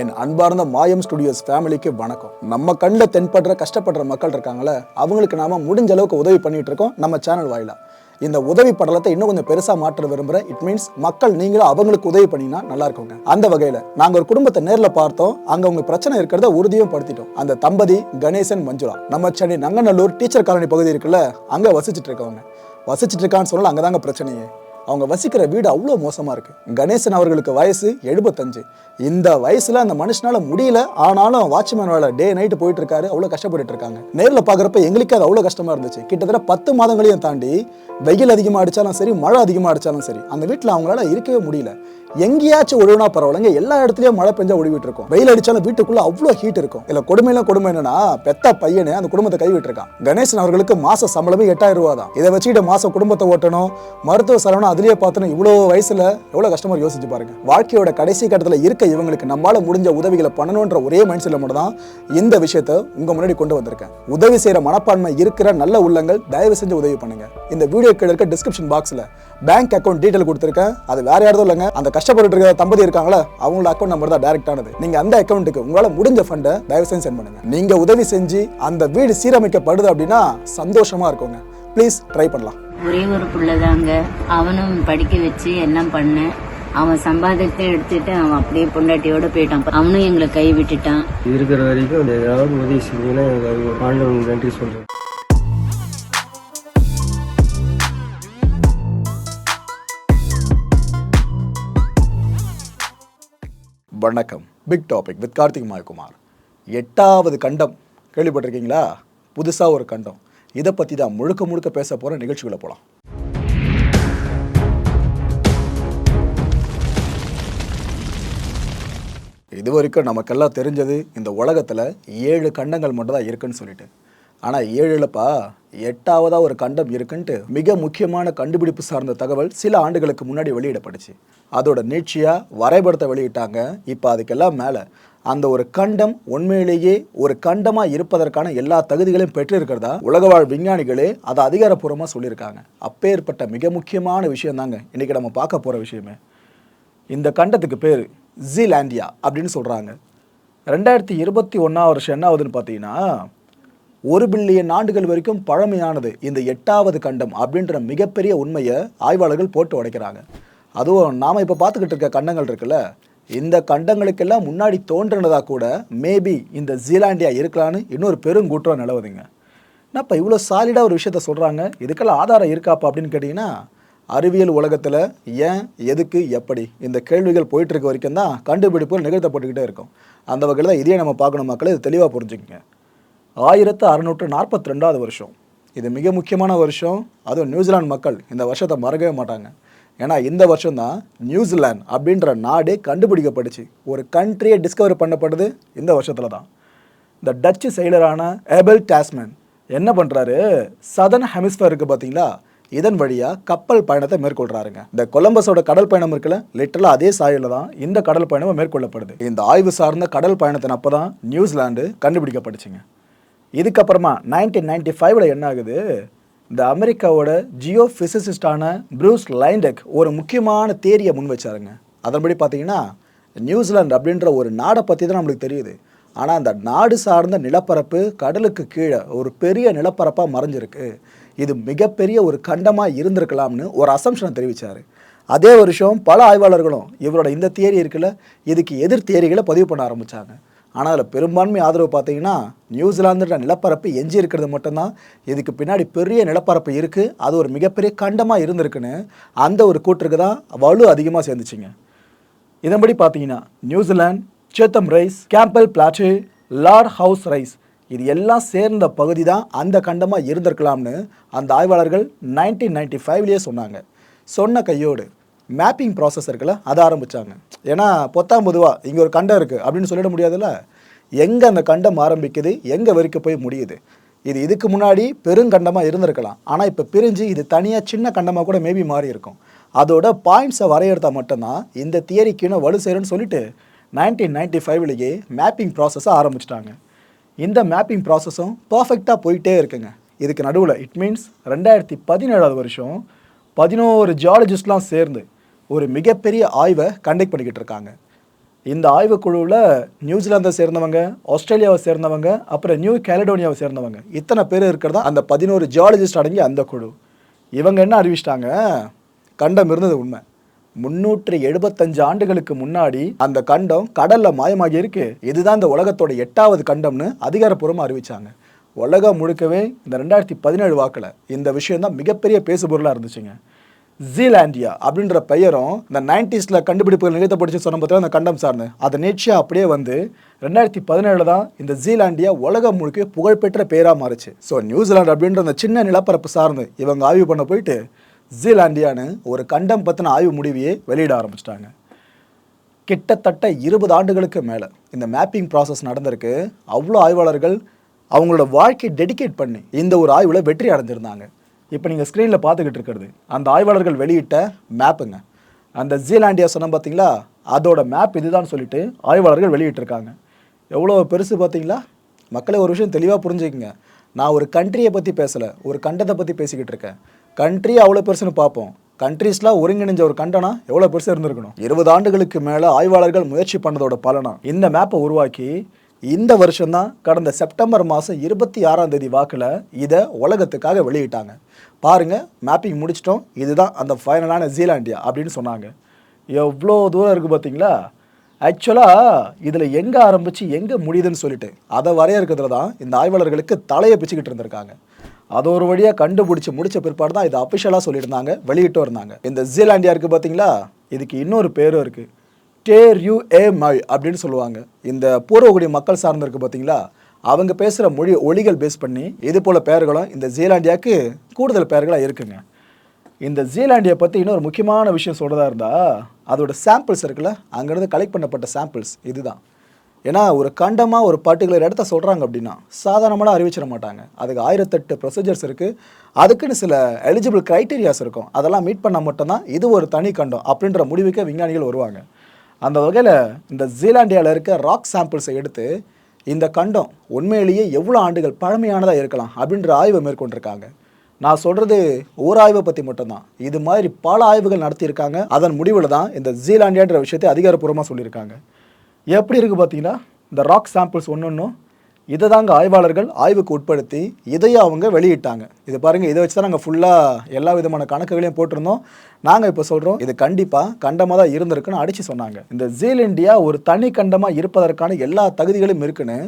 என் அன்பார்ந்த மாயம் ஸ்டுடியோஸ் ஃபேமிலிக்கு வணக்கம். நம்ம கண்ணில் தென்படுற கஷ்டப்படுற மக்கள் இருக்காங்களே அவங்களுக்கு நாம முடிஞ்ச அளவுக்கு உதவி பண்ணிட்டு இருக்கோம் நம்ம சேனல் வாயிலா. இந்த உதவி படலத்தை இன்னும் கொஞ்சம் பெருசா மாற்ற விரும்புகிறேன் இட் மீன்ஸ் மக்கள் நீங்களும் அவங்களுக்கு உதவி பண்ணினா நல்லா இருக்குங்க. அந்த வகையில நாங்க ஒரு குடும்பத்தை நேரில் பார்த்தோம். அங்க உங்க பிரச்சனை இருக்கிறத உறுதியும் படுத்திட்டோம். அந்த தம்பதி கணேசன் மஞ்சுளா. நம்ம சென்னை நங்கநல்லூர் டீச்சர் காலனி பகுதி இருக்குல்ல அங்க வசிச்சுட்டு இருக்கவங்க. வசிச்சுட்டு இருக்கான்னு சொன்னால அங்கதாங்க பிரச்சனையே. அவங்க வசிக்கிற வீடு அவ்வளோ மோசமாக இருக்கு. கணேசன் அவர்களுக்கு வயசு எழுபத்தஞ்சு. இந்த வயசில் அந்த மனுஷனால் முடியல ஆனாலும் வாட்ச்மேன் வேலை டே நைட்டு போயிட்டு இருக்காரு. அவ்வளோ கஷ்டப்பட்டு இருக்காங்க. நேரில் பார்க்குறப்ப எங்களுக்கு அது அவ்வளோ கஷ்டமாக இருந்துச்சு. கிட்டத்தட்ட பத்து மாதங்களையும் தாண்டி வெயில் அதிகமாக அடித்தாலும் சரி மழை அதிகமாக அடித்தாலும் சரி அந்த வீட்டில் அவங்களால இருக்கவே முடியல. எங்கேயாச்சும் ஒழுகுனா பரவாயில்லைங்க. எல்லா இடத்துலயும் மழை பெஞ்சா ஒழுவிட்டு இருக்கும் வெயில் அடிச்சாலும் வீட்டுக்குள்ள அவ்வளோ ஹீட் இருக்கும். இல்ல கொடுமையில கொடுமை என்னன்னா பெத்த பையனே அந்த குடும்பத்தை கைவிட்டு இருக்கான் கணேசன் அவர்களுக்கு மாச சம்பளமே எட்டாயிரம் ரூபா தான். இதை வச்சுக்கிட்டு மாச குடும்பத்தை ஓட்டணும் மருத்துவ செலவுனா அதுலயே பார்த்தணும் இவ்வளோ வயசுல எவ்வளவு கஷ்டமா யோசிச்சு பாருங்க. வாழ்க்கையோட கடைசி கட்டத்துல இருக்க இவங்களுக்கு நம்மளால முடிஞ்ச உதவிகளை பண்ணணும்ன்ற ஒரே மைண்ட் செட்ல மட்டும் தான் இந்த விஷயத்தை உங்க முன்னாடி கொண்டு வந்திருக்கேன். உதவி செய்யற மனப்பான்மை இருக்கிற நல்ல உள்ளங்கள் தயவு செஞ்சு உதவி பண்ணுங்க. இந்த வீடியோ கீழே இருக்க டிஸ்கிரிப்ஷன் பாக்ஸ்ல பேங்க் அக்கௌண்ட் டீட்டெயில் கொடுத்துருக்கேன். அது வேற யாரும் இல்லைங்க. அந்த கஷ்டப்பட்டு இருக்கிற தம்பதி இருக்காங்களா அவங்களோட அக்கௌண்ட் நம்பர் தான் டைரக்ட் ஆனது. நீங்க அந்த அக்கௌண்ட்டுக்கு உங்களால முடிஞ்ச ஃபண்டை தயவு செஞ்சு சென்ட் பண்ணுங்க. நீங்க உதவி செஞ்சு அந்த வீடு சீரமைக்கப்படுது அப்படின்னா சந்தோஷமா இருக்குங்க. ப்ளீஸ் ட்ரை பண்ணலாம். ஒரே ஒரு புள்ளதாங்க. அவனும் படிக்க வச்சு எல்லாம் பண்ணேன் அவன் சம்பாதித்தை எடுத்துட்டு அவன் அப்படியே பொண்டாட்டியோட போயிட்டான். அவனும் எங்களை கை விட்டுட்டான் இருக்கிற வரைக்கும் ஏதாவது உதவி செஞ்சீங்கன்னா எனக்கு நன்றி சொல்றேன். வணக்கம். Big topic with Karthik Mayakumar. எட்டாவது கண்டம். கேள்விப்பட்டிருக்கீங்களா? புதுசாக ஒரு கண்டம். இதை பற்றி தான் முழுக்க முழுக்க பேச போகிற நிகழ்ச்சிகளை போகலாம் இது வரைக்கும் நமக்கெல்லாம் தெரிஞ்சது இந்த உலகத்தில் ஏழு கண்டங்கள் மட்டும் தான் இருக்குன்னு சொல்லிட்டு. ஆனால் ஏழு எட்டாவதாக ஒரு கண்டம் இருக்குன்ட்டு மிக முக்கியமான கண்டுபிடிப்பு சார்ந்த தகவல் சில ஆண்டுகளுக்கு முன்னாடி வெளியிடப்பட்டுச்சு. அதோட நீட்சியாக வரைபடத்தை வெளியிட்டாங்க. இப்போ அதுக்கெல்லாம் மேலே அந்த ஒரு கண்டம் உண்மையிலேயே ஒரு கண்டமாக இருப்பதற்கான எல்லா தகுதிகளையும் பெற்றிருக்கிறதா உலகவாழ் விஞ்ஞானிகளே அதை அதிகாரப்பூர்வமாக சொல்லியிருக்காங்க. அப்பேற்பட்ட மிக முக்கியமான விஷயம் தாங்க இன்றைக்கி நம்ம பார்க்க போகிற விஷயமே. இந்த கண்டத்துக்கு பேர் ஜீலாண்டியா அப்படின்னு சொல்கிறாங்க ரெண்டாயிரத்தி இருபத்தி ஒன்றாம் வருஷம் என்ன ஆகுதுன்னு பார்த்தீங்கன்னா ஒரு பில்லியன் ஆண்டுகள் வரைக்கும் பழமையானது இந்த எட்டாவது கண்டம் அப்படின்ற மிகப்பெரிய உண்மையை ஆய்வாளர்கள் போட்டு உடைக்கிறாங்க. அதுவும் நாம் இப்போ பார்த்துக்கிட்டு இருக்க கண்டங்கள் இருக்குல்ல? இந்த கண்டங்களுக்கெல்லாம் முன்னாடி தோன்றினதா கூட மேபி இந்த ஜீலாண்டியா இருக்கலான்னு இன்னொரு பெருங்கூற்றம் நிலவுதுங்க. என்னப்பா இவ்வளோ சாலிடாக ஒரு விஷயத்த சொல்கிறாங்க இதுக்கெல்லாம் ஆதாரம் இருக்காப்பா அப்படின்னு கேட்டிங்கன்னா அறிவியல் உலகத்தில் ஏன் எதுக்கு எப்படி இந்த கேள்விகள் போயிட்டு இருக்க வரைக்கும் தான் கண்டுபிடிப்புகள் நிகழ்த்தப்பட்டுக்கிட்டே இருக்கும். அந்த வகையில் தான் இதையே நம்ம பார்க்கணும் மக்களை இது தெளிவாக புரிஞ்சுக்கங்க. ஆயிரத்து அறநூற்று நாற்பத்தி ரெண்டாவது வருஷம். இது மிக முக்கியமான வருஷம். அதுவும் நியூசிலாந்து மக்கள் இந்த வருஷத்தை மறக்கவே மாட்டாங்க. ஏன்னா இந்த வருஷம் தான் நியூசிலாந்து அப்படின்ற நாடே கண்டுபிடிக்கப்பட்டுச்சு. ஒரு கண்ட்ரியை டிஸ்கவர் பண்ணப்பட்டது இந்த வருஷத்தில் தான் இந்த டச்சு செயலரான ஏபல் டாஸ்மேன் என்ன பண்ணுறாரு சதன் ஹெமிஸ்பர் இருக்குது பார்த்தீங்களா இதன் வழியாக கப்பல் பயணத்தை மேற்கொள்கிறாருங்க இந்த கொலம்பஸோட கடல் பயணம் இருக்குல்ல லிட்டரலாக அதே சாயலில் தான் இந்த கடல் பயணமும் மேற்கொள்ளப்படுது. இந்த ஆய்வு சார்ந்த கடல் பயணத்தின் அப்போ தான் நியூசிலாந்து கண்டுபிடிக்கப்பட்டுச்சுங்க. இதுக்கப்புறமா நைன்டீன் நைன்டி ஃபைவ்ல என்ன ஆகுது இந்த அமெரிக்காவோட ஜியோ ஃபிசிசிஸ்டான ப்ரூஸ் லைண்டக் ஒரு முக்கியமான தேரியை முன் வச்சாருங்க. அதன்படி பார்த்தீங்கன்னா நியூசிலாந்து அப்படின்ற ஒரு நாடை பற்றி தான் நம்மளுக்கு தெரியுது. ஆனால் அந்த நாடு சார்ந்த நிலப்பரப்பு கடலுக்கு கீழே ஒரு பெரிய நிலப்பரப்பாக மறைஞ்சிருக்கு. இது மிகப்பெரிய ஒரு கண்டமாக இருந்திருக்கலாம்னு ஒரு அசம்ஷனை தெரிவித்தார் அதே வருஷம் பல ஆய்வாளர்களும் இவரோட இந்த தேரி இருக்குல்ல இதுக்கு எதிர் தேரிகளை பதிவு பண்ண ஆரம்பித்தாங்க ஆனால் அதில் பெரும்பான்மை ஆதரவு பார்த்தீங்கன்னா நியூசிலாந்துன்ற நிலப்பரப்பு எஞ்சி இருக்கிறது மட்டும்தான். இதுக்கு பின்னாடி பெரிய நிலப்பரப்பு இருக்குது அது ஒரு மிகப்பெரிய கண்டமாக இருந்திருக்குன்னு அந்த ஒரு கூற்றுக்கு தான் வலு அதிகமாக சேர்ந்துச்சுங்க. இதன்படி பார்த்தீங்கன்னா New Zealand Chatham Rise Campbell Plateau Lord Howe Rise இது எல்லாம் சேர்ந்த பகுதி தான் அந்த கண்டமாக இருந்திருக்கலாம்னு அந்த ஆய்வாளர்கள் நைன்டீன் நைன்டி ஃபைவ்லேயே சொன்னாங்க. சொன்ன கையோடு மேப்பிங் ப்ராசஸ் இருக்குல்ல அதை ஆரம்பித்தாங்க ஏன்னா பொத்தாம் பொதுவாக இங்கே ஒரு கண்டம் இருக்குது அப்படின்னு சொல்லிட முடியாதுல்ல? எங்கே அந்த கண்டம் ஆரம்பிக்குது? எங்கே வரைக்கும் போய் முடியுது? இது இதுக்கு முன்னாடி பெருங்கண்டமாக இருந்திருக்கலாம். ஆனால் இப்போ பிரிஞ்சு இது தனியாக சின்ன கண்டமாக கூட மேபி மாறி இருக்கும். அதோட பாயிண்ட்ஸை வரையறுத்தா மட்டும்தான் இந்த தியரிக்குன்னு வலு சேரும்னு சொல்லிட்டு நைன்டீன் நைன்டி ஃபைவ்லேயே மேப்பிங் ப்ராசஸை ஆரம்பிச்சிட்டாங்க. இந்த மேப்பிங் ப்ராசஸும் பர்ஃபெக்டாக போயிட்டே இருக்குங்க. இதுக்கு நடுவில் இட் மீன்ஸ் ரெண்டாயிரத்தி பதினேழாவது வருஷம் பதினோரு ஜியாலஜிஸ்ட்லாம் சேர்ந்து ஒரு மிகப்பெரிய ஆய்வை கண்டக்ட் பண்ணிக்கிட்டு இருக்காங்க. இந்த ஆய்வுக்குழுவில் நியூசிலாந்தை சேர்ந்தவங்க ஆஸ்திரேலியாவை சேர்ந்தவங்க அப்புறம் நியூ கேலடோனியாவை சேர்ந்தவங்க. இத்தனை பேர் இருக்கிறதா? அந்த பதினோரு ஜியாலஜிஸ்ட் அடங்கி அந்த குழு. இவங்க என்ன அறிவிச்சிட்டாங்க? கண்டம் இருந்தது உண்மை. முன்னூற்றி எழுபத்தஞ்சு ஆண்டுகளுக்கு முன்னாடி அந்த கண்டம் கடல்ல மாயமாகி இருக்கு. இதுதான் இந்த உலகத்தோட எட்டாவது கண்டம்னு அதிகாரப்பூர்வமாக அறிவிச்சாங்க. உலகம் முழுக்கவே இந்த ரெண்டாயிரத்தி பதினேழு வாக்கில் இந்த விஷயம் தான் மிகப்பெரிய பேசுபொருளாக இருந்துச்சுங்க. ஜீலாண்டியா அப்படின்ற பெயரும் இந்த நைன்டிஸில் கண்டுபிடிப்புகள் நிகழ்த்தப்படுச்சு சொன்ன பார்த்தா அந்த கண்டம் சார்ந்து. அதை நேர்ச்சியாக அப்படியே வந்து ரெண்டாயிரத்தி பதினேழில் தான் இந்த ஜீலாண்டியா உலகம் முழுக்க புகழ்பெற்ற பேராக மாறுச்சு. ஸோ நியூசிலாண்டு அப்படின்ற அந்த சின்ன நிலப்பரப்பு சார்ந்து இவங்க ஆய்வு பண்ண போயிட்டு ஜீலாண்டியான்னு ஒரு கண்டம் பற்றின ஆய்வு முடிவையே வெளியிட ஆரம்பிச்சிட்டாங்க. கிட்டத்தட்ட இருபது ஆண்டுகளுக்கு மேலே இந்த மேப்பிங் ப்ராசஸ் நடந்திருக்கு. அவ்வளோ ஆய்வாளர்கள் அவங்களோட வாழ்க்கையை டெடிகேட் பண்ணி இந்த ஒரு ஆய்வில் வெற்றி அடைஞ்சிருந்தாங்க. இப்போ நீங்கள் ஸ்க்ரீனில் பார்த்துக்கிட்டு இருக்கிறது. அந்த ஆய்வாளர்கள் வெளியிட்ட மேப்புங்க அந்த ஜீலாண்டியா சொன்ன பார்த்தீங்களா அதோட மேப் இதுதான் சொல்லிட்டு ஆய்வாளர்கள் வெளியிட்டிருக்காங்க. எவ்வளோ பெருசு பார்த்தீங்களா மக்களை ஒரு விஷயம் தெளிவாக புரிஞ்சுக்கங்க. நான் ஒரு கண்ட்ரியை பற்றி பேசலை ஒரு கண்டத்தை பற்றி பேசிக்கிட்டு இருக்கேன். கண்ட்ரி அவ்வளோ பெருசுன்னு பார்ப்போம். கண்ட்ரீஸ்லாம் ஒருங்கிணைஞ்ச ஒரு கண்டனா எவ்வளோ பெருசாக இருந்திருக்கணும்? இருபது ஆண்டுகளுக்கு மேலே ஆய்வாளர்கள் முயற்சி பண்ணதோட பலனா? இந்த மேப்பை உருவாக்கி இந்த வருஷம்தான் கடந்த செப்டம்பர் மாதம் இருபத்தி ஆறாம் தேதி வாக்கில் இதை உலகத்துக்காக வெளியிட்டாங்க. பாருங்கள் மேப்பிங் முடிச்சிட்டோம். இதுதான் அந்த ஃபைனலான ஜீலாண்டியா அப்படின்னு சொன்னாங்க. எவ்வளோ தூரம் இருக்குது பார்த்தீங்களா? ஆக்சுவலாக இதில் எங்கே ஆரம்பித்து எங்கே முடியுதுன்னு சொல்லிட்டு அதை வரையறுக்கிறதுல தான் இந்த ஆய்வாளர்களுக்கு தலையை பிச்சுக்கிட்டு இருந்திருக்காங்க. அது ஒரு வழியாக கண்டுபிடிச்சி முடித்த பிற்பாடு தான் இதை அஃபிஷியலாக சொல்லியிருந்தாங்க வெளியிட்டும் இருந்தாங்க. இந்த ஜீலாண்டியா இருக்குது பார்த்தீங்களா? இதுக்கு இன்னொரு பேரும் இருக்குது டேர் யூ ஏ மை அப்படின்னு சொல்லுவாங்க. இந்த பூர்வகுடி மக்கள் சார்ந்திருக்கு பார்த்தீங்களா அவங்க பேசுகிற மொழி ஒளிகள் பேஸ் பண்ணி இது போல் பெயர்களும் இந்த ஜீலாண்டியாவுக்கு கூடுதல் பெயர்களாக இருக்குங்க. இந்த ஜீலாண்டியை பற்றி இன்னொரு முக்கியமான விஷயம் சொல்கிறதா இருந்தால் அதோட சாம்பிள்ஸ் இருக்குல்ல அங்கேருந்து கலெக்ட் பண்ணப்பட்ட சாம்பிள்ஸ் இதுதான். ஏன்னா ஒரு கண்டமாக ஒரு பர்டிகுலர் இடத்த சொல்கிறாங்க அப்படின்னா சாதாரணமாக அறிவிச்சிட மாட்டாங்க. அதுக்கு ஆயிரத்தெட்டு ப்ரொசீஜர்ஸ் இருக்குது அதுக்குன்னு சில எலிஜிபிள் க்ரைட்டீரியாஸ் இருக்கும். அதெல்லாம் மீட் பண்ணால் மட்டும்தான் இது ஒரு தனி கண்டம் அப்படின்ற முடிவுக்கு விஞ்ஞானிகள் வருவாங்க. அந்த வகையில் இந்த ஜீலாண்டியாவில் இருக்க ராக் சாம்பிள்ஸை எடுத்து இந்த கண்டம் உண்மையிலேயே எவ்வளோ ஆண்டுகள் பழமையானதாக இருக்கலாம் அப்படின்ற ஆய்வை மேற்கொண்டிருக்காங்க. நான் சொல்கிறது ஒரு ஆய்வை பற்றி மட்டும்தான். இது மாதிரி பல ஆய்வுகள் நடத்தியிருக்காங்க. அதன் முடிவில் தான் இந்த ஜீலாண்டியான்ற விஷயத்தை அதிகாரப்பூர்வமாக சொல்லியிருக்காங்க. எப்படி இருக்குது பார்த்தீங்கன்னா இந்த ராக் சாம்பிள்ஸ் ஒன்று ஒன்றும் இதை தாங்க ஆய்வாளர்கள் ஆய்வுக்கு உட்படுத்தி இதையும் அவங்க வெளியிட்டாங்க. இது பாருங்கள் இதை வச்சு தான் நாங்கள் ஃபுல்லாக எல்லா விதமான கணக்குகளையும் போட்டிருந்தோம். நாங்கள் இப்போ சொல்கிறோம் இது கண்டிப்பாக கண்டமாக தான் இருந்திருக்குன்னு அடித்து சொன்னாங்க. இந்த ஜீல் இண்டியா ஒரு தனி கண்டமாக இருப்பதற்கான எல்லா தகுதிகளும் இருக்குன்னு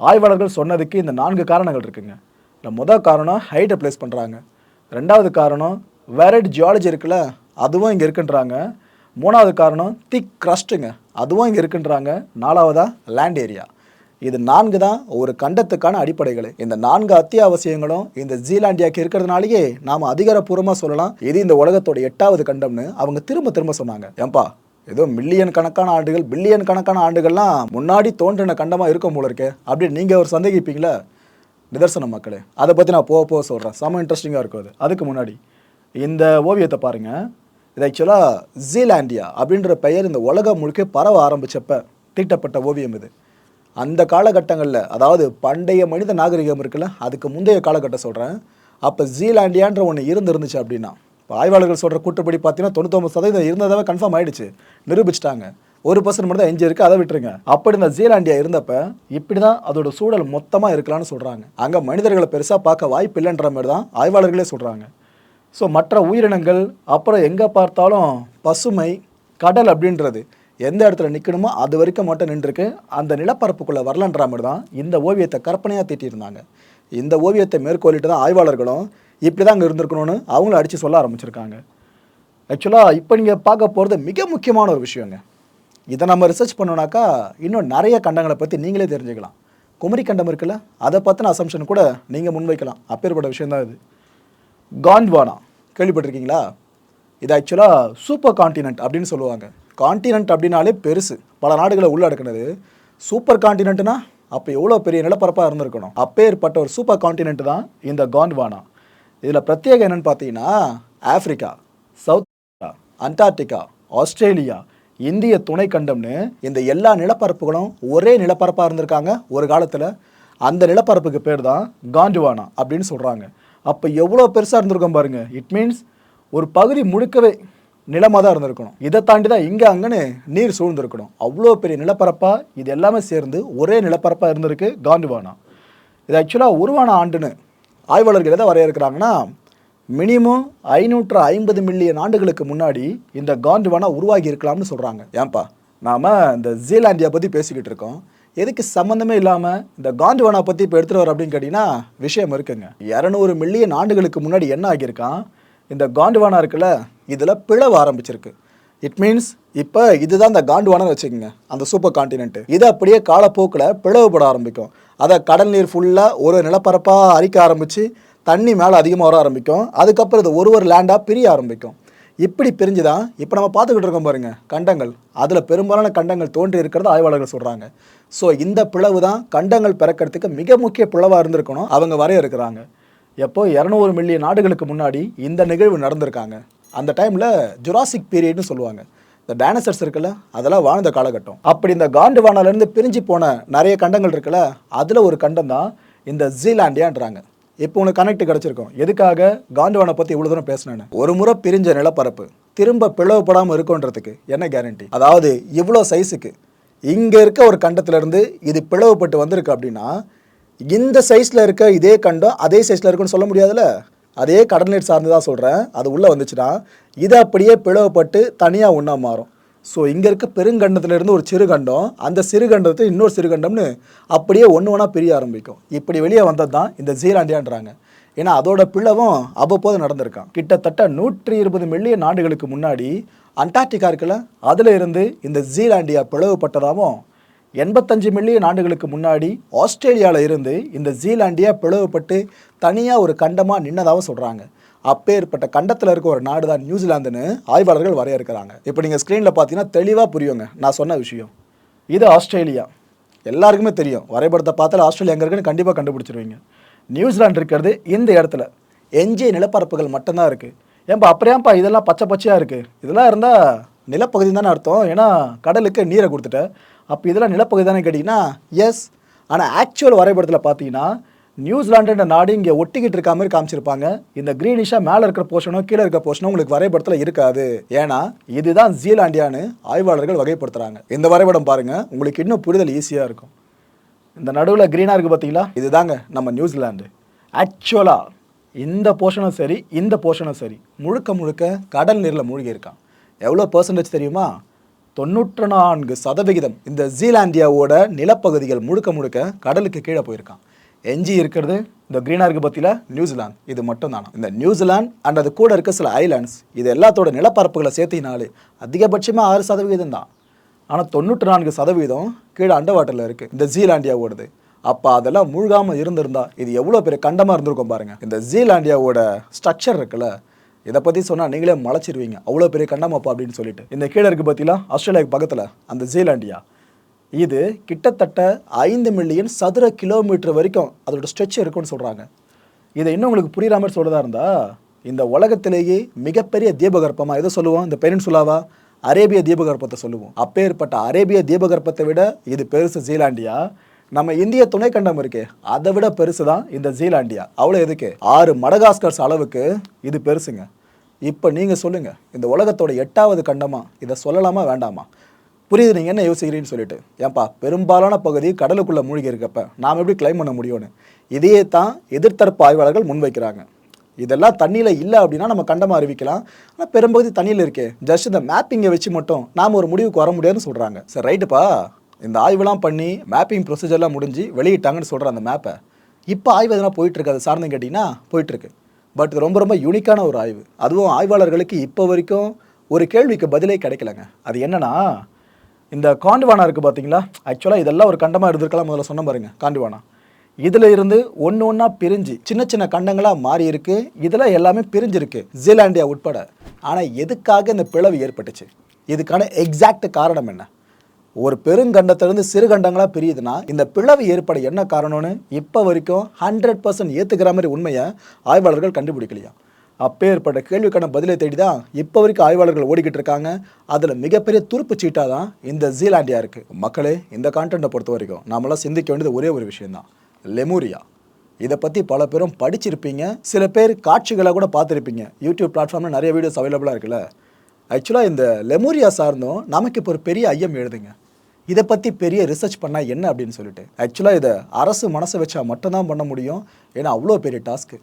ஆய்வாளர்கள் சொன்னதுக்கு இந்த நான்கு காரணங்கள் இருக்குங்க. இந்த முதல் காரணம் ஹைட்டை ப்ளேஸ் பண்ணுறாங்க ரெண்டாவது காரணம் வெரைட் ஜியாலஜி இருக்குல்ல அதுவும் இங்கே இருக்குன்றாங்க. மூணாவது காரணம் திக் க்ரஸ்ட்டுங்க அதுவும் இங்கே இருக்குன்றாங்க. நாலாவதாக லேண்ட் ஏரியா இது நான்கு தான் ஒரு கண்டத்துக்கான அடிப்படைகள். இந்த நான்கு அத்தியாவசியங்களும் இந்த ஜீலாண்டியாக்கு இருக்கிறதுனாலேயே நாம் அதிகாரப்பூர்வமாக சொல்லலாம். இது இந்த உலகத்தோட எட்டாவது கண்டம்னு அவங்க திரும்ப திரும்ப சொன்னாங்க. ஏன்பா ஏதோ மில்லியன் கணக்கான ஆண்டுகள் பில்லியன் கணக்கான ஆண்டுகள்லாம் முன்னாடி தோன்றின கண்டமாக இருக்கும் போல இருக்கே. அப்படின்னு நீங்கள் ஒரு சந்தேகிப்பீங்களா? நிதர்சனம் மக்களே அதை பற்றி நான் போக போக சொல்கிறேன் செம இன்ட்ரெஸ்டிங்காக இருக்கும் அது. அதுக்கு முன்னாடி இந்த ஓவியத்தை பாருங்கள் இது ஆக்சுவலாக ஜீலாண்டியா அப்படின்ற பெயர் இந்த உலகம் முழுக்க பரவ ஆரம்பிச்சப்ப தீட்டப்பட்ட ஓவியம் இது. அந்த காலகட்டங்களில் அதாவது பண்டைய மனித நாகரிகம் இருக்குல்ல அதுக்கு முந்தைய காலகட்டம் சொல்கிறேன் அப்போ ஜீலாண்டியான்ற ஒன்று இருந்துருந்துச்சு அப்படின்னா இப்போ ஆய்வாளர்கள் சொல்கிற கூட்டுப்படி பார்த்தீங்கன்னா தொண்ணூத்தொம்பது சதவீதம் இருந்ததாவே கன்ஃபார்ம் ஆயிடுச்சு நிரூபிச்சிட்டாங்க. ஒரு பர்சன்ட் மட்டும் தான் எஞ்சி இருக்கு அதை விட்டுருங்க. அப்படி இந்த ஜீலாண்டியா இருந்தப்ப இப்படி தான் அதோட சூழல் மொத்தமாக இருக்கலாம்னு சொல்கிறாங்க அங்கே மனிதர்களை பெருசாக பார்க்க வாய்ப்பு இல்லைன்ற மாதிரி தான் ஆய்வாளர்களே சொல்கிறாங்க ஸோ மற்ற உயிரினங்கள் அப்புறம் எங்கே பார்த்தாலும் பசுமை கடல் அப்படின்றது. எந்த இடத்துல நிற்கணுமோ அது வரைக்கும் மட்டும் நின்றுருக்கு. அந்த நிலப்பரப்புக்குள்ளே வரலன்ற மாதிரி தான் இந்த ஓவியத்தை கற்பனையாக தீட்டியிருந்தாங்க. இந்த ஓவியத்தை மேற்கோளிட்டு தான் ஆய்வாளர்களும் இப்படி தான் அங்கே இருந்திருக்கணும்னு அவங்களும் அடித்து சொல்ல ஆரம்பிச்சிருக்காங்க. ஆக்சுவலாக இப்போ நீங்கள் பார்க்க போகிறது மிக முக்கியமான ஒரு விஷயங்க. இதை நம்ம ரிசர்ச் பண்ணோனாக்கா இன்னும் நிறைய கண்டங்களை பற்றி நீங்களே தெரிஞ்சுக்கலாம். குமரி கண்டம் இருக்குல்ல அதை பற்றின அசம்ஷன் கூட நீங்கள் முன்வைக்கலாம். அப்பேற்பட்ட விஷயந்தான் இது. காண்ட்வானா கேள்விப்பட்டிருக்கீங்களா? இது ஆக்சுவலாக சூப்பர் காண்டினென்ட் அப்படின்னு சொல்லுவாங்க. காண்டினென்ட் அப்படின்னாலே பெருசு. பல நாடுகளை உள்ளடக்கினது. சூப்பர் காண்டினென்ட்னா அப்போ எவ்வளோ பெரிய நிலப்பரப்பாக இருந்திருக்கணும். அப்பேற்பட்ட ஒரு சூப்பர் காண்டினென்ட் தான் இந்த காண்ட்வானா இதில் பிரத்யேகம் என்னன்னு பார்த்தீங்கன்னா Africa South Africa, Antarctica Australia இந்திய துணை கண்டம்னு இந்த எல்லா நிலப்பரப்புகளும் ஒரே நிலப்பரப்பாக இருந்திருக்காங்க ஒரு காலத்தில். அந்த நிலப்பரப்புக்கு பேர் தான் காண்டுவானா அப்படின்னு சொல்கிறாங்க அப்போ எவ்வளோ பெருசாக இருந்திருக்கோம் பாருங்கள் இட் மீன்ஸ் ஒரு பகுதி முழுக்கவே நிலமாக தான் இருந்திருக்கணும். இதை தாண்டி தான் இங்கே அங்கன்னு நீர் சூழ்ந்திருக்கணும். அவ்வளோ பெரிய நிலப்பரப்பாக இது எல்லாமே சேர்ந்து ஒரே நிலப்பரப்பாக இருந்திருக்கு காண்டுவானா இது ஆக்சுவலாக உருவான ஆண்டுன்னு ஆய்வாளர்கள் எதை வரையறுக்கிறாங்கன்னா மினிமம் ஐநூற்று ஐம்பது மில்லியன் ஆண்டுகளுக்கு முன்னாடி இந்த காண்டுவானா உருவாகி இருக்கலாம்னு சொல்கிறாங்க ஏன்பா? நாம் இந்த ஜீலாண்டியா பற்றி பேசிக்கிட்டு இருக்கோம். எதுக்கு சம்மந்தமே இல்லாமல் இந்த காண்டுவானா பற்றி இப்போ எடுத்துகிட்டு வர அப்படின்னு கேட்டிங்கன்னா விஷயம் இருக்குங்க. இரநூறு மில்லியன் ஆண்டுகளுக்கு முன்னாடி என்ன ஆகியிருக்கான்? இந்த காண்டுவானா இருக்குல்ல இதில் பிளவ ஆரம்பிச்சிருக்கு. இட் மீன்ஸ் இப்போ இதுதான் இந்த காண்டுவானன்னு வச்சுக்கோங்க அந்த சூப்பர் காண்டினென்ட் இது அப்படியே காலப்போக்கில் பிளவுபட ஆரம்பிக்கும். அதை கடல் நீர் ஃபுல்லாக ஒரு நிலப்பரப்பாக அரிக்க ஆரம்பித்து தண்ணி மேலே அதிகமாக வர ஆரம்பிக்கும். அதுக்கப்புறம் இது ஒரு ஒரு லேண்டாக பிரிய ஆரம்பிக்கும். இப்படி பிரிஞ்சு தான் இப்போ நம்ம பார்த்துக்கிட்டு இருக்கோம் பாருங்கள் கண்டங்கள். அதில் பெரும்பாலான கண்டங்கள் தோன்றி இருக்கிறது ஆய்வாளர்கள் சொல்கிறாங்க ஸோ இந்த பிளவு தான் கண்டங்கள் பிறக்கிறதுக்கு மிக முக்கிய பிளவாக இருந்திருக்கணும். அவங்க வரைய இருக்கிறாங்க எப்போ இரநூறு மில்லியன் நாடுகளுக்கு முன்னாடி இந்த நிகழ்வு நடந்திருக்காங்க. அந்த டைமில் ஜுராசிக் பீரியட்னு சொல்லுவாங்க. இந்த டைனசர்ஸ் இருக்குல்ல அதெல்லாம் வாழ்ந்த காலகட்டம். அப்படி இந்த காண்டுவானாலேருந்து பிரிஞ்சு போன நிறைய கண்டங்கள் இருக்குல்ல அதில் ஒரு கண்டம் தான் இந்த ஜீலாண்டியான்றாங்க இப்போ உனக்கு கனெக்ட் கிடச்சிருக்கும். எதுக்காக காண்டுவானை பற்றி இவ்வளோ தூரம் பேசினேன்னு ஒரு முறை பிரிஞ்ச நிலப்பரப்பு திரும்ப பிளவுபடாமல் இருக்குன்றதுக்கு என்ன கேரண்டி அதாவது இவ்வளோ சைஸுக்கு இங்கே இருக்க ஒரு கண்டத்திலிருந்து இது பிளவுபட்டு வந்திருக்கு அப்படின்னா இந்த சைஸில் இருக்க இதே கண்டம் அதே சைஸில் இருக்குன்னு சொல்ல முடியாதுல்ல? அதே கடல் நீர் சார்ந்து தான் சொல்கிறேன் அது உள்ளே வந்துச்சுன்னா இது அப்படியே பிளவுபட்டு தனியாக ஒன்றா மாறும். ஸோ இங்கே இருக்க பெருங்கண்டத்திலிருந்து ஒரு சிறுகண்டம் அந்த சிறுகண்டத்தை இன்னொரு சிறுகண்டம்னு அப்படியே ஒன்று ஒன்றா பிரிய ஆரம்பிக்கும். இப்படி வெளியே வந்தது தான் இந்த ஜீலாண்டியான்றாங்க. ஏன்னா அதோட பிளவும் அவ்வப்போது நடந்திருக்கான் கிட்டத்தட்ட நூற்றி இருபது மில்லியன் ஆண்டுகளுக்கு முன்னாடி அண்டார்டிகா இருக்குல்ல அதில் இருந்து இந்த ஜீலாண்டியா பிளவுபட்டதாகவும் எண்பத்தஞ்சு மில்லியன் ஆண்டுகளுக்கு முன்னாடி ஆஸ்திரேலியாவில் இருந்து இந்த ஜீலாண்டியா பிளவுபட்டு தனியாக ஒரு கண்டமாக நின்னதாக சொல்கிறாங்க அப்பேற்பட்ட கண்டத்தில் இருக்க ஒரு நாடு தான் நியூசிலாந்துன்னு ஆய்வாளர்கள் வரையறுக்கிறாங்க. இப்போ நீங்கள் ஸ்க்ரீனில் பார்த்தீங்கன்னா தெளிவாக புரியுங்க நான் சொன்ன விஷயம். இது ஆஸ்திரேலியா. எல்லாருக்குமே தெரியும். வரைபடத்தை பார்த்தால ஆஸ்திரேலியா எங்கே இருக்குன்னு கண்டிப்பாக கண்டுபிடிச்சிருவீங்க. நியூசிலாந்து இருக்கிறது இந்த இடத்துல. எஞ்சிய நிலப்பரப்புகள் மட்டும்தான் இருக்குது ஏன்பா அப்புறம் இதெல்லாம் பச்சை பச்சையாக இருக்குது இதெல்லாம் இருந்தால் நிலப்பகுதி தானே அர்த்தம். ஏன்னா கடலுக்கு நீரை கொடுத்துட்டேன் அப்போ இதெல்லாம் நிலப்பகுதி தானே கேட்டிங்கன்னா எஸ் ஆனால் ஆக்சுவல் வரைபடத்தில் பார்த்தீங்கன்னா நியூசிலாண்டுன்ற நாடு இங்கே ஒட்டிக்கிட்டு இருக்க மாதிரி காமிச்சிருப்பாங்க. இந்த க்ரீனிஷாக மேலே இருக்கிற போர்ஷனும் கீழே இருக்கிற போர்ஷனும் உங்களுக்கு வரைபடத்தில் இருக்காது. ஏன்னா இதுதான் ஜீலாண்டியான்னு ஆய்வாளர்கள் வகைப்படுத்துகிறாங்க இந்த வரைபடம் பாருங்கள் உங்களுக்கு இன்னும் புரிதல் ஈஸியாக இருக்கும். இந்த நடுவில் க்ரீனாக இருக்குது பார்த்தீங்களா இதுதாங்க நம்ம நியூசிலாண்டு ஆக்சுவலாக இந்த போர்ஷனும் சரி இந்த போர்ஷனும் சரி. முழுக்க முழுக்க கடல் நீரில் மூழ்கி இருக்கான் எவ்வளோ பர்சன்டேஜ் தெரியுமா? தொண்ணூற்று நான்கு சதவிகிதம் இந்த ஜீலாண்டியாவோட நிலப்பகுதிகள் முழுக்க முழுக்க கடலுக்கு கீழே போயிருக்கான். எஞ்சி இருக்கிறது இந்த க்ரீனாக இருக்குது பற்றியில் நியூசிலாந்து. இது மட்டும் தானா இந்த நியூசிலாந்து அண்ட் அது கூட இருக்க சில ஐலாண்ட்ஸ் இது எல்லாத்தோட நிலப்பரப்புகளை சேர்த்தினாலே அதிகபட்சமாக ஆறு சதவிகிதம் தான். ஆனால் தொண்ணூற்றி நான்கு சதவீதம் கீழே அண்டவாட்டரில் இருக்குது இந்த ஜீலாண்டியாவோடது அப்போ அதெல்லாம் மூழ்காமல் இருந்திருந்தா இது எவ்வளோ பெரிய கண்டமாக இருந்திருக்கும் பாருங்கள் இந்த ஜீலாண்டியாவோட ஸ்ட்ரக்சர் இருக்குல்ல இதை பற்றி சொன்னால் நீங்களே மலைச்சிருவீங்க. அவ்வளோ பெரிய கண்டமாப்பா அப்படின்னு சொல்லிட்டு. இந்த கீழே இருக்குது பார்த்தீங்களா ஆஸ்திரேலியாவுக்கு பக்கத்தில் அந்த ஜீலாண்டியா. இது கிட்டத்தட்ட ஐந்து மில்லியன் சதுர கிலோமீட்டர் வரைக்கும் அதோட ஸ்ட்ரெச் இருக்கும்னு சொல்கிறாங்க இதை இன்னும் உங்களுக்கு புரியுற மாதிரி சொல்கிறதா இருந்தா இந்த உலகத்திலேயே மிகப்பெரிய தீபகற்பமாக எதை சொல்லுவோம்? இந்த பெரின்சுலாவா அரேபிய தீபகற்பத்தை சொல்லுவோம். அப்பேற்பட்ட அரேபிய தீபகற்பத்தை விட இது பெருசு ஜீலாண்டியா? நம்ம இந்திய துணைக்கண்டம் இருக்கே. அதை விட பெருசு தான் இந்த ஜீலாண்டியா. அவ்வளோ எதுக்கு? ஆறு மடகாஸ்கர்ஸ் அளவுக்கு இது பெருசுங்க. இப்போ நீங்கள் சொல்லுங்கள் இந்த உலகத்தோட எட்டாவது கண்டமா? இதை சொல்லலாமா வேண்டாமா? புரியுது நீங்கள் என்ன யோசிக்கிறீன்னு சொல்லிட்டு. ஏன்பா பெரும்பாலான பகுதி கடலுக்குள்ளே மூழ்கி இருக்கப்ப நாம் எப்படி கிளைம் பண்ண முடியும்னு? இதையே தான் எதிர்த்தரப்பு ஆய்வாளர்கள் முன்வைக்கிறாங்க. இதெல்லாம் தண்ணியில் இல்லை அப்படின்னா நம்ம கண்டமாக அறிவிக்கலாம். ஆனால் பெரும்பகுதி தண்ணியில் இருக்கே. ஜஸ்ட் இந்த மேப்பிங்கை வச்சு மட்டும் நாம் ஒரு முடிவுக்கு வர முடியாதுன்னு சொல்கிறாங்க சரி ரைட்டுப்பா இந்த ஆய்வுலாம் பண்ணி மேப்பிங் ப்ரொசீஜர்லாம் முடிஞ்சு வெளியிட்டாங்கன்னு சொல்கிற அந்த மேப்பை இப்போ ஆய்வு எதனா போயிட்டுருக்கு அது சார்ந்து கேட்டிங்கன்னா போயிட்டுருக்கு. பட் இது ரொம்ப ரொம்ப யூனிக்கான ஒரு ஆய்வு. அதுவும் ஆய்வாளர்களுக்கு இப்போ வரைக்கும் ஒரு கேள்விக்கு பதிலே கிடைக்கலங்க. அது என்னன்னா இந்த காண்டுவானா இருக்குது பார்த்தீங்களா ஆக்சுவலாக இதெல்லாம் ஒரு கண்டமாக இருந்திருக்கலாம் முதல்ல சொன்ன பாருங்க காண்டுவானா. இதில் இருந்து ஒன்று ஒன்றா பிரிஞ்சு சின்ன சின்ன கண்டங்களாக மாறி இருக்கு இதில் எல்லாமே பிரிஞ்சிருக்கு ஜீலாண்டியா உட்பட. ஆனால் எதுக்காக இந்த பிளவு ஏற்பட்டுச்சு? இதுக்கான எக்ஸாக்ட் காரணம் என்ன? ஒரு பெருங்கண்டத்திலிருந்து சிறு கண்டங்களாக பிரியுதுன்னா இந்த பிளவு ஏற்பட என்ன காரணம்னு இப்போ வரைக்கும் ஹண்ட்ரட் பர்சன்ட் ஏற்றுக்கிற மாதிரி உண்மையை ஆய்வாளர்கள் கண்டுபிடிக்கலையா? அப்பேற்பட்ட கேள்விக்கான பதிலை தேடி தான் இப்போ வரைக்கும் ஆய்வாளர்கள் ஓடிக்கிட்டு இருக்காங்க. அதில் மிகப்பெரிய துருப்பு சீட்டாக தான் இந்த ஜீலாண்டியா இருக்குது மக்களே இந்த கான்டென்ட்டை பொறுத்த வரைக்கும் நாமெல்லாம் சிந்திக்க வேண்டியது ஒரே ஒரு விஷயம்தான். லெமூரியா இதை பற்றி பல பேரும் படிச்சிருப்பீங்க. சில பேர் காட்சிகளை கூட பார்த்துருப்பீங்க. யூடியூப் பிளாட்ஃபார்மில் நிறைய வீடியோஸ் அவைலபிளாக இருக்குல்ல. ஆக்சுவலாக இந்த லெமூரியா சார்ந்தும் நமக்கு இப்போ ஒரு பெரிய ஐயம் எழுதுங்க. இதை பற்றி பெரிய ரிசர்ச் பண்ணால் என்ன அப்படின்னு சொல்லிட்டு. ஆக்சுவலாக இதை அரசு மனசை வச்சா மட்டும்தான் பண்ண முடியும். ஏன்னா அவ்வளோ பெரிய டாஸ்க்கு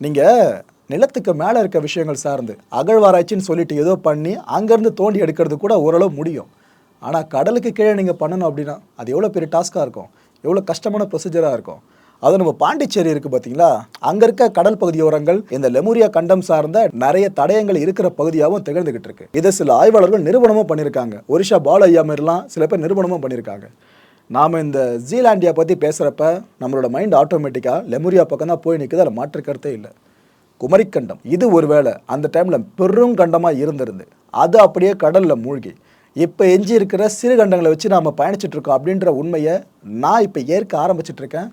நீங்கள் நிலத்துக்கு மேலே இருக்க விஷயங்கள் சார்ந்து அகழ்வாராய்ச்சின்னு சொல்லிட்டு ஏதோ பண்ணி அங்கேருந்து தோண்டி எடுக்கிறது கூட ஓரளவு முடியும். ஆனால் கடலுக்கு கீழே நீங்கள் பண்ணணும் அப்படின்னா அது எவ்வளோ பெரிய டாஸ்க்காக இருக்கும்? எவ்வளோ கஷ்டமான ப்ரொசீஜராக இருக்கும்? அது நம்ம பாண்டிச்சேரி இருக்குது பார்த்தீங்களா அங்கே இருக்க கடல் பகுதியோரங்கள் இந்த லெமூரியா கண்டம் சார்ந்த நிறைய தடயங்கள் இருக்கிற பகுதியாகவும் திகழ்ந்துகிட்டு இருக்கு. இதை சில ஆய்வாளர்கள் நிறுவனமும் பண்ணியிருக்காங்க. ஒரிஷா பால் ஐயா சில பேர் நிறுவனமும் பண்ணியிருக்காங்க. நாம் இந்த ஜீலாண்டியா பற்றி பேசுகிறப்ப நம்மளோட மைண்ட் ஆட்டோமேட்டிக்காக லெமூரியா பக்கம் தான் போய் நிற்குது அதில் மாற்று கருத்தே இல்லை. குமரிக்கண்டம் இது ஒருவேளை அந்த டைமில் பெரும் கண்டமாக இருந்திருந்து அது அப்படியே கடலில் மூழ்கி இப்போ எஞ்சி இருக்கிற சிறு கண்டங்களை வச்சு நாம் பயணிச்சுட்டு இருக்கோம் அப்படின்ற உண்மையை நான் இப்போ ஏற்க ஆரம்பிச்சிட்டு இருக்கேன்.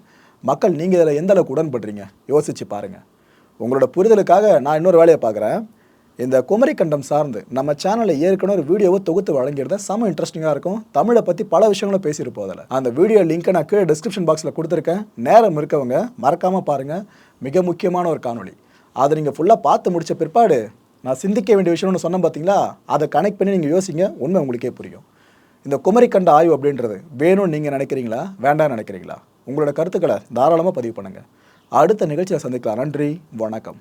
மக்கள் நீங்கள் இதில் எந்த அளவுக்கு உடன்படுறீங்க? யோசித்து பாருங்கள் உங்களோட புரிதலுக்காக நான் இன்னொரு வேலையை பார்க்குறேன். இந்த குமரிக்கண்டம் சார்ந்து நம்ம சேனலில் ஏற்கனவே ஒரு வீடியோவை தொகுத்து வழங்கியிருந்தேன் செம இன்ட்ரெஸ்டிங்காக இருக்கும். தமிழை பற்றி பல விஷயங்களும் பேசியிருப்போம் அதில். அந்த வீடியோ லிங்க்கை நான் கீழே டிஸ்கிரிப்ஷன் பாக்ஸில் கொடுத்துருக்கேன். நேரம் இருக்கவங்க மறக்காமல் பாருங்கள் மிக முக்கியமான ஒரு காணொளி. அதை நீங்கள் ஃபுல்லாக பார்த்து முடித்த பிற்பாடு நான் சிந்திக்க வேண்டிய விஷயம்னு சொன்னேன் பார்த்தீங்களா அதை கனெக்ட் பண்ணி நீங்கள் யோசிங்க. உண்மை உங்களுக்கே புரியும். இந்த குமரிக்கண்ட ஆய்வு அப்படின்றது வேணும்னு நீங்கள் நினைக்கிறீங்களா? வேண்டாம்னு நினைக்கிறீங்களா? உங்களோட கருத்துக்களை தாராளமாக பதிவு பண்ணுங்கள் அடுத்த நிகழ்ச்சியில் சந்திக்கலாம். நன்றி. வணக்கம்.